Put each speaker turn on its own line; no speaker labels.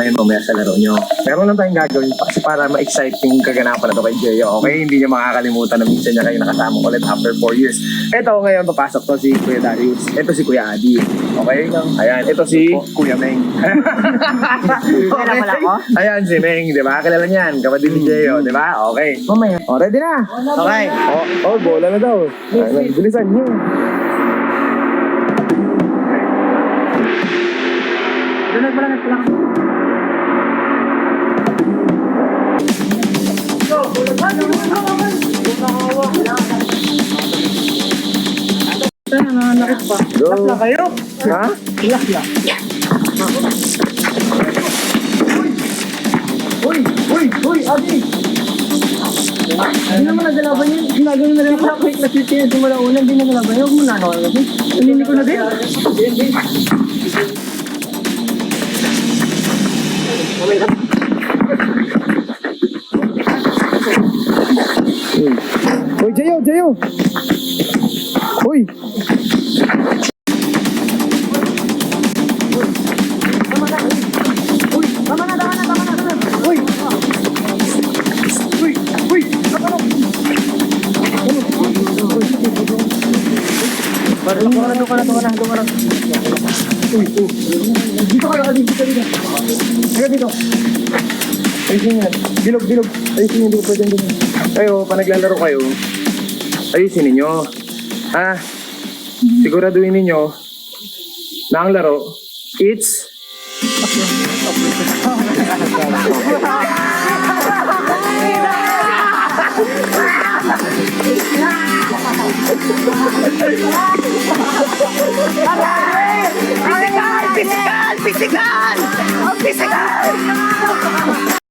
ngayon mamaya sa laro nyo. Meron lang tayong gagawin kasi para ma-excite yung kaganapan na to kay Jeyo. Okay? Hindi niya makakalimutan na minsan niya kayo nakasama ulit after 4 years. Ito ngayon, papasok to si Kuya Darius. Ito si Kuya Adi. Okay? Ayan, ito si Kuya Meng.
Kilala mo lang ako?
Ayan si Meng, di ba? Kilala niyan. Kapatid ni Jeyo, di ba? Okay.
Mamaya.
O, ready na?
Okay.
Oh, oh, bola na daw. Ay, bilisan niyo.
Doon nagpalangat lang. Nananakit pa.
Go.
na kayo.
Ha?
Ilak lang. Uy! Uy! Uy! Adi! Hindi naman nagalaban yun. Ginagawin na rin ako. Wait, nasitin yung simula una. Hindi nagalaban yun. Huwag mo nanawa kasi. Nanini ko na din. Ka na, doon ka na, doon ka na. Uy, uy. Dito kayo, Adi, dito, dito. Kaya dito.
Ayusin yan. Bilog, bilog. Ayusin yan, di ko pwede din. Kayo, pa naglalaro kayo, ayusin ninyo. Ha? Siguraduhin ninyo na ang laro, it's
Physical! Physical! Physical! Ang physical!